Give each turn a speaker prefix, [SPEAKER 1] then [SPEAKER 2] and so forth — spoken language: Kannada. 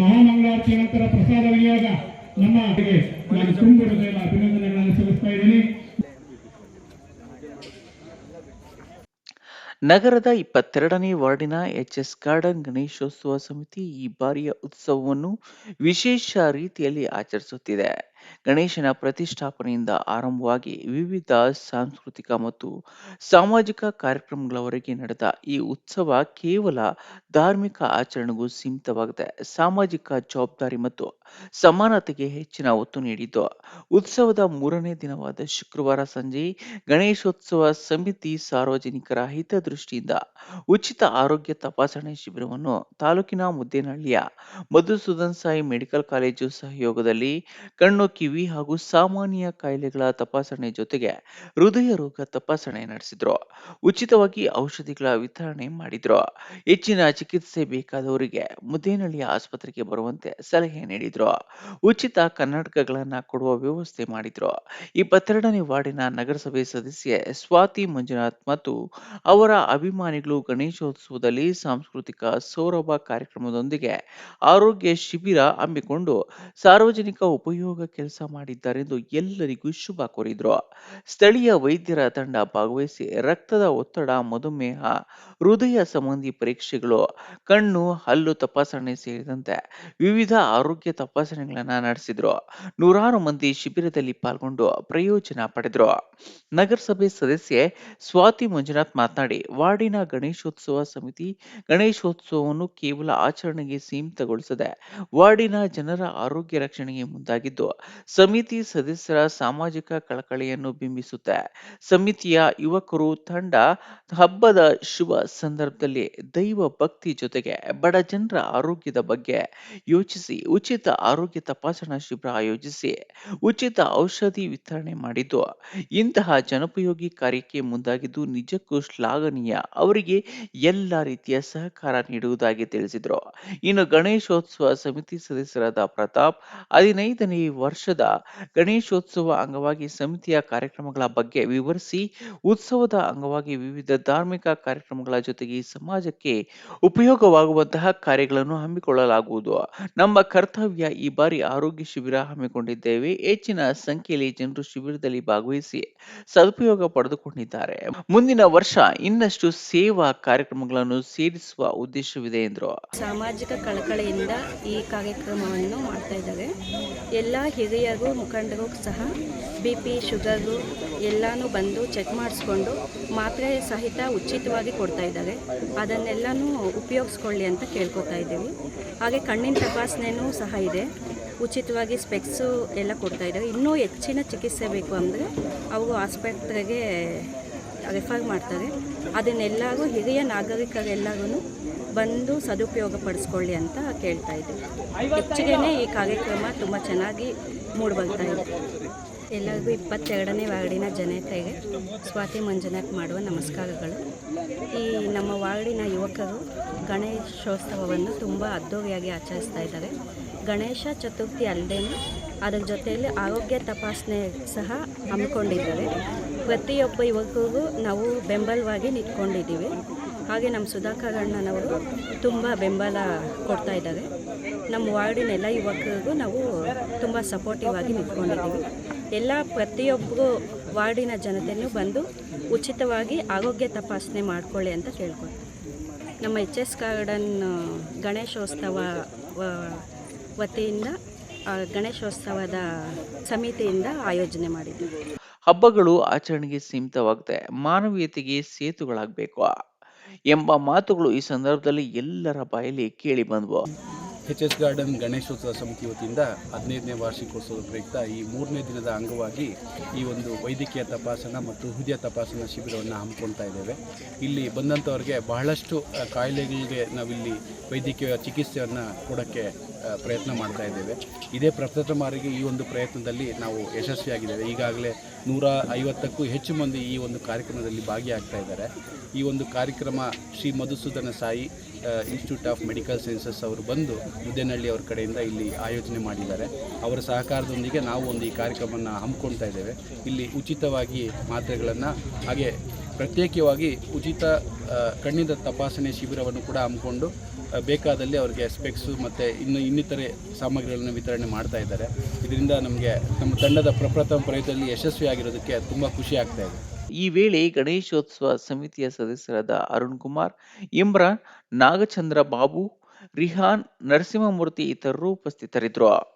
[SPEAKER 1] ಮಹಾಮಂಗಳಾರತಿ ನಂತರ ಪ್ರಸಾದ ವಿನಿಯೋಗ ನಮ್ಮ ನಾನು ತುಂಬ ಹೃದಯದ ಅಭಿನಂದನೆಗಳನ್ನು ಸಲ್ಲಿಸ್ತಾ ಇದ್ದೀನಿ.
[SPEAKER 2] ನಗರದ ಇಪ್ಪತ್ತೆರಡನೇ ವಾರ್ಡಿನ ಎಚ್ಎಸ್ ಗಾರ್ಡನ್ ಗಣೇಶೋತ್ಸವ ಸಮಿತಿ ಈ ಬಾರಿಯ ಉತ್ಸವವನ್ನು ವಿಶೇಷ ರೀತಿಯಲ್ಲಿ ಆಚರಿಸುತ್ತಿದೆ. ಗಣೇಶನ ಪ್ರತಿಷ್ಠಾಪನೆಯಿಂದ ಆರಂಭವಾಗಿ ವಿವಿಧ ಸಾಂಸ್ಕೃತಿಕ ಮತ್ತು ಸಾಮಾಜಿಕ ಕಾರ್ಯಕ್ರಮಗಳವರೆಗೆ ನಡೆದ ಈ ಉತ್ಸವ ಕೇವಲ ಧಾರ್ಮಿಕ ಆಚರಣೆಗೂ ಸೀಮಿತವಾಗಿದೆ ಸಾಮಾಜಿಕ ಜವಾಬ್ದಾರಿ ಮತ್ತು ಸಮಾನತೆಗೆ ಹೆಚ್ಚಿನ ಒತ್ತು ನೀಡಿದ್ದು. ಉತ್ಸವದ ಮೂರನೇ ದಿನವಾದ ಶುಕ್ರವಾರ ಸಂಜೆ ಗಣೇಶೋತ್ಸವ ಸಮಿತಿ ಸಾರ್ವಜನಿಕರ ಹಿತದೃಷ್ಟಿಯಿಂದ ಉಚಿತ ಆರೋಗ್ಯ ತಪಾಸಣೆ ಶಿಬಿರವನ್ನು ತಾಲೂಕಿನ ಮುದ್ದೇನಹಳ್ಳಿಯ ಮಧುಸೂದನ್ ಸಾಯಿ ಮೆಡಿಕಲ್ ಕಾಲೇಜು ಸಹಯೋಗದಲ್ಲಿ ಕಣ್ಣು ಕಿವಿ ಹಾಗೂ ಸಾಮಾನ್ಯ ಕಾಯಿಲೆಗಳ ತಪಾಸಣೆ ಜೊತೆಗೆ ಹೃದಯ ರೋಗ ತಪಾಸಣೆ ನಡೆಸಿದ್ರು. ಉಚಿತವಾಗಿ ಔಷಧಿಗಳ ವಿತರಣೆ ಮಾಡಿದ್ರು. ಹೆಚ್ಚಿನ ಚಿಕಿತ್ಸೆ ಬೇಕಾದವರಿಗೆ ಮುದ್ದೇನಹಳ್ಳಿಯ ಆಸ್ಪತ್ರೆಗೆ ಬರುವಂತೆ ಸಲಹೆ ನೀಡಿದ್ರು. ಉಚಿತ ಕನ್ನಡಕಗಳನ್ನ ಕೊಡುವ ವ್ಯವಸ್ಥೆ ಮಾಡಿದ್ರು. ಇಪ್ಪತ್ತೆರಡನೇ ವಾರ್ಡಿನ ನಗರಸಭೆ ಸದಸ್ಯೆ ಸ್ವಾತಿ ಮಂಜುನಾಥ್ ಮತ್ತು ಅವರ ಅಭಿಮಾನಿಗಳು ಗಣೇಶೋತ್ಸವದಲ್ಲಿ ಸಾಂಸ್ಕೃತಿಕ ಸೌರಭ ಕಾರ್ಯಕ್ರಮದೊಂದಿಗೆ ಆರೋಗ್ಯ ಶಿಬಿರ ಹಮ್ಮಿಕೊಂಡು ಸಾರ್ವಜನಿಕ ಉಪಯೋಗ ಕೆಲಸ ಮಾಡಿದ್ದಾರೆಂದು ಎಲ್ಲರಿಗೂ ಶುಭ ಕೋರಿದ್ರು. ಸ್ಥಳೀಯ ವೈದ್ಯರ ತಂಡ ಭಾಗವಹಿಸಿ ರಕ್ತದ ಒತ್ತಡ, ಮಧುಮೇಹ, ಹೃದಯ ಸಂಬಂಧಿ ಪರೀಕ್ಷೆಗಳು, ಕಣ್ಣು, ಹಲ್ಲು ತಪಾಸಣೆ ಸೇರಿದಂತೆ ವಿವಿಧ ಆರೋಗ್ಯ ತಪಾಸಣೆಗಳನ್ನ ನಡೆಸಿದ್ರು. ನೂರಾರು ಮಂದಿ ಶಿಬಿರದಲ್ಲಿ ಪಾಲ್ಗೊಂಡು ಪ್ರಯೋಜನ ಪಡೆದ್ರು. ನಗರಸಭೆ ಸದಸ್ಯೆ ಸ್ವಾತಿ ಮಂಜುನಾಥ್ ಮಾತನಾಡಿ, ವಾರ್ಡಿನ ಗಣೇಶೋತ್ಸವ ಸಮಿತಿ ಗಣೇಶೋತ್ಸವವನ್ನು ಕೇವಲ ಆಚರಣೆಗೆ ಸೀಮಿತಗೊಳಿಸದೆ ವಾರ್ಡಿನ ಜನರ ಆರೋಗ್ಯ ರಕ್ಷಣೆಗೆ ಮುಂದಾಗಿದ್ದು ಸಮಿತಿ ಸದಸ್ಯರ ಸಾಮಾಜಿಕ ಕಳಕಳಿಯನ್ನು ಬಿಂಬಿಸುತ್ತೆ. ಸಮಿತಿಯ ಯುವಕರು ತಂಡ ಹಬ್ಬದ ಶುಭ ಸಂದರ್ಭದಲ್ಲಿ ದೈವ ಭಕ್ತಿ ಜೊತೆಗೆ ಬಡ ಜನರ ಆರೋಗ್ಯದ ಬಗ್ಗೆ ಯೋಚಿಸಿ, ಉಚಿತ ಆರೋಗ್ಯ ತಪಾಸಣಾ ಶಿಬಿರ ಆಯೋಜಿಸಿ, ಉಚಿತ ಔಷಧಿ ವಿತರಣೆ ಮಾಡಿದ್ದು. ಇಂತಹ ಜನೋಪಯೋಗಿ ಕಾರ್ಯಕ್ಕೆ ಮುಂದಾಗಿದ್ದು ನಿಜಕ್ಕೂ ಶ್ಲಾಘನೀಯ. ಅವರಿಗೆ ಎಲ್ಲ ರೀತಿಯ ಸಹಕಾರ ನೀಡುವುದಾಗಿ ತಿಳಿಸಿದರು. ಇನ್ನು ಗಣೇಶೋತ್ಸವ ಸಮಿತಿ ಸದಸ್ಯರಾದ ಪ್ರತಾಪ್ ಹದಿನೈದನೇ ವರ್ಷದ ಗಣೇಶೋತ್ಸವ ಅಂಗವಾಗಿ ಸಮಿತಿಯ ಕಾರ್ಯಕ್ರಮಗಳ ಬಗ್ಗೆ ವಿವರಿಸಿ, ಉತ್ಸವದ ಅಂಗವಾಗಿ ವಿವಿಧ ಧಾರ್ಮಿಕ ಕಾರ್ಯಕ್ರಮಗಳ ಜೊತೆಗೆ ಸಮಾಜಕ್ಕೆ ಉಪಯೋಗವಾಗುವಂತಹ ಕಾರ್ಯಗಳನ್ನು ಹಮ್ಮಿಕೊಳ್ಳಲಾಗುವುದು. ನಮ್ಮ ಕರ್ತವ್ಯ ಈ ಬಾರಿ ಆರೋಗ್ಯ ಶಿಬಿರ ಹಮ್ಮಿಕೊಂಡಿದ್ದೇವೆ. ಹೆಚ್ಚಿನ ಸಂಖ್ಯೆಯಲ್ಲಿ ಜನರು ಶಿಬಿರದಲ್ಲಿ ಭಾಗವಹಿಸಿ ಸದುಪಯೋಗ ಪಡೆದುಕೊಂಡಿದ್ದಾರೆ. ಮುಂದಿನ ವರ್ಷ ಇನ್ನಷ್ಟು ಸೇವಾ ಕಾರ್ಯಕ್ರಮಗಳನ್ನು ಸೇರಿಸುವ ಉದ್ದೇಶವಿದೆ ಎಂದರು.
[SPEAKER 3] ಸಾಮಾಜಿಕ ಕಳಕಳಿಯಿಂದ ಈ ಕಾರ್ಯಕ್ರಮವನ್ನು ಮಾಡ್ತಾ ಇದ್ದಾರೆ ಎಲ್ಲ ಹಿರಿಯರು ಮುಖಂಡರು ಸಹ ಬಿ ಪಿ ಶುಗರು ಎಲ್ಲನೂ ಬಂದು ಚೆಕ್ ಮಾಡಿಸ್ಕೊಂಡು ಮಾತ್ರೆ ಸಹಿತ ಉಚಿತವಾಗಿ ಕೊಡ್ತಾ ಇದ್ದಾರೆ. ಅದನ್ನೆಲ್ಲನೂ ಉಪಯೋಗಿಸ್ಕೊಳ್ಳಿ ಅಂತ ಕೇಳ್ಕೊತಾ ಇದ್ದೀವಿ. ಹಾಗೆ ಕಣ್ಣಿನ ತಪಾಸಣೆನೂ ಸಹ ಇದೆ. ಉಚಿತವಾಗಿ ಸ್ಪೆಕ್ಸು ಎಲ್ಲ ಕೊಡ್ತಾ ಇದ್ದಾರೆ. ಇನ್ನೂ ಹೆಚ್ಚಿನ ಚಿಕಿತ್ಸೆ ಬೇಕು ಅಂದರೆ ಅವು ಆಸ್ಪತ್ರೆಗೆ ರೆಫರ್ ಮಾಡ್ತಾರೆ. ಅದನ್ನೆಲ್ಲರೂ ಹಿರಿಯ ನಾಗರಿಕರೆಲ್ಲರೂ ಬಂದು ಸದುಪಯೋಗ ಪಡಿಸ್ಕೊಳ್ಳಿ ಅಂತ ಕೇಳ್ತಾ ಇದ್ದೀವಿ ಹೆಚ್ಚಿಗೆ ಈ ಕಾರ್ಯಕ್ರಮ ತುಂಬ ಚೆನ್ನಾಗಿ ಮೂಡಿಬರ್ತಾ ಇದೆ. ಎಲ್ಲರಿಗೂ ಇಪ್ಪತ್ತೆರಡನೇ ವಾರ್ಡಿನ ಜನತೆಗೆ ಸ್ವಾತಿ ಮಂಜುನಾಥ್ ಮಾಡುವ ನಮಸ್ಕಾರಗಳು. ಈ ನಮ್ಮ ವಾರ್ಡಿನ ಯುವಕರು ಗಣೇಶೋತ್ಸವವನ್ನು ತುಂಬ ಅದ್ದೂರಿಯಾಗಿ ಆಚರಿಸ್ತಾ ಇದ್ದಾರೆ. ಗಣೇಶ ಚತುರ್ಥಿ ಅಲ್ಲದೆ ಅದರ ಜೊತೆಯಲ್ಲಿ ಆರೋಗ್ಯ ತಪಾಸಣೆ ಸಹ ಹಮ್ಮಿಕೊಂಡಿದ್ದಾರೆ. ಪ್ರತಿಯೊಬ್ಬ ಯುವಕರಿಗೂ ನಾವು ಬೆಂಬಲವಾಗಿ ನಿಂತ್ಕೊಂಡಿದ್ದೀವಿ. ಹಾಗೆ ನಮ್ಮ ಸುಧಾಕರ್ ಅಣ್ಣನವರು ತುಂಬ ಬೆಂಬಲ ಕೊಡ್ತಾ ಇದ್ದಾರೆ. ನಮ್ಮ ವಾರ್ಡಿನ ಎಲ್ಲ ಯುವಕರಿಗೂ ನಾವು ತುಂಬ ಸಪೋರ್ಟಿವ್ ಆಗಿ ನಿಂತ್ಕೊಂಡಿದ್ದೀವಿ. ಎಲ್ಲ ಪ್ರತಿಯೊಬ್ಬರು ವಾರ್ಡಿನ ಜನತೆಯೂ ಬಂದು ಉಚಿತವಾಗಿ ಆರೋಗ್ಯ ತಪಾಸಣೆ ಮಾಡಿಕೊಳ್ಳಿ ಅಂತ ಕೇಳ್ಕೊಳ್ತೀವಿ ನಮ್ಮ ಎಚ್ ಎಸ್ ಗಾರ್ಡನ್ ಗಣೇಶೋತ್ಸವ ವತಿಯಿಂದ ಗಣೇಶೋತ್ಸವದ ಸಮಿತಿಯಿಂದ ಆಯೋಜನೆ ಮಾಡಿದ್ದೀವಿ.
[SPEAKER 2] ಹಬ್ಬಗಳು ಆಚರಣೆಗೆ ಸೀಮಿತವಾಗದೆ ಮಾನವೀಯತೆಗೆ ಸೇತುಗಳಾಗಬೇಕು ಎಂಬ ಮಾತುಗಳು ಈ ಸಂದರ್ಭದಲ್ಲಿ ಎಲ್ಲರ ಬಾಯಲ್ಲಿ ಕೇಳಿ ಬಂದವು.
[SPEAKER 4] ಎಚ್ ಎಸ್ ಗಾರ್ಡನ್ ಗಣೇಶೋತ್ಸವ ಸಮಿತಿ ವತಿಯಿಂದ ಹದಿನೈದನೇ ವಾರ್ಷಿಕೋತ್ಸವದ ಪ್ರಯುಕ್ತ ಈ ಮೂರನೇ ದಿನದ ಅಂಗವಾಗಿ ಈ ಒಂದು ವೈದ್ಯಕೀಯ ತಪಾಸಣಾ ಮತ್ತು ಹೃದಯ ತಪಾಸಣಾ ಶಿಬಿರವನ್ನು ಹಮ್ಮಿಕೊಳ್ತಾ ಇದ್ದೇವೆ. ಇಲ್ಲಿ ಬಂದಂಥವ್ರಿಗೆ ಬಹಳಷ್ಟು ಕಾಯಿಲೆಗಳಿಗೆ ನಾವಿಲ್ಲಿ ವೈದ್ಯಕೀಯ ಚಿಕಿತ್ಸೆಯನ್ನು ಕೊಡೋಕ್ಕೆ ಪ್ರಯತ್ನ ಮಾಡ್ತಾ ಇದ್ದೇವೆ. ಇದೇ ಪ್ರಪ್ರಥಮ ಬಾರಿಗೆ ಈ ಒಂದು ಪ್ರಯತ್ನದಲ್ಲಿ ನಾವು ಯಶಸ್ವಿಯಾಗಿದ್ದೇವೆ. ಈಗಾಗಲೇ ನೂರ ಐವತ್ತಕ್ಕೂ ಹೆಚ್ಚು ಮಂದಿ ಈ ಒಂದು ಕಾರ್ಯಕ್ರಮದಲ್ಲಿ ಭಾಗಿಯಾಗ್ತಾ ಇದ್ದಾರೆ. ಈ ಒಂದು ಕಾರ್ಯಕ್ರಮ Shri Madhusudana Sai institute of medical sciences ಅವರು ಬಂದು ಮುದ್ದೇನಹಳ್ಳಿ ಅವ್ರ ಕಡೆಯಿಂದ ಇಲ್ಲಿ ಆಯೋಜನೆ ಮಾಡಿದ್ದಾರೆ. ಅವರ ಸಹಕಾರದೊಂದಿಗೆ ನಾವು ಒಂದು ಈ ಕಾರ್ಯಕ್ರಮವನ್ನು ಹಮ್ಮಿಕೊಳ್ತಾ ಇದ್ದೇವೆ. ಇಲ್ಲಿ ಉಚಿತವಾಗಿ ಮಾತ್ರೆಗಳನ್ನು ಹಾಗೆ ಪ್ರತ್ಯೇಕವಾಗಿ ಉಚಿತ ಕಣ್ಣಿನ ತಪಾಸಣೆ ಶಿಬಿರವನ್ನು ಕೂಡ ಹಮ್ಮಿಕೊಂಡು ಬೇಕಾದಲ್ಲಿ ಅವರಿಗೆ ಸ್ಪೆಕ್ಸು ಮತ್ತು ಇನ್ನು ಇನ್ನಿತರೆ ಸಾಮಗ್ರಿಗಳನ್ನು ವಿತರಣೆ ಮಾಡ್ತಾ ಇದ್ದಾರೆ. ಇದರಿಂದ ನಮಗೆ ನಮ್ಮ ತಂಡದ ಪ್ರಪ್ರಥಮ ಪ್ರಯತ್ನದಲ್ಲಿ ಯಶಸ್ವಿಯಾಗಿರೋದಕ್ಕೆ ತುಂಬ ಖುಷಿ ಆಗ್ತಾ ಇದೆ.
[SPEAKER 2] ಈ ವೇಳೆ ಗಣೇಶೋತ್ಸವ ಸಮಿತಿಯ ಸದಸ್ಯರಾದ ಅರುಣ್ ಕುಮಾರ್ ಇಮ್ರಾನ್ ನಾಗಚಂದ್ರ ಬಾಬು ರಿಹಾನ್ ನರಸಿಂಹಮೂರ್ತಿ ಇತರರು ಉಪಸ್ಥಿತರಿದ್ದರು.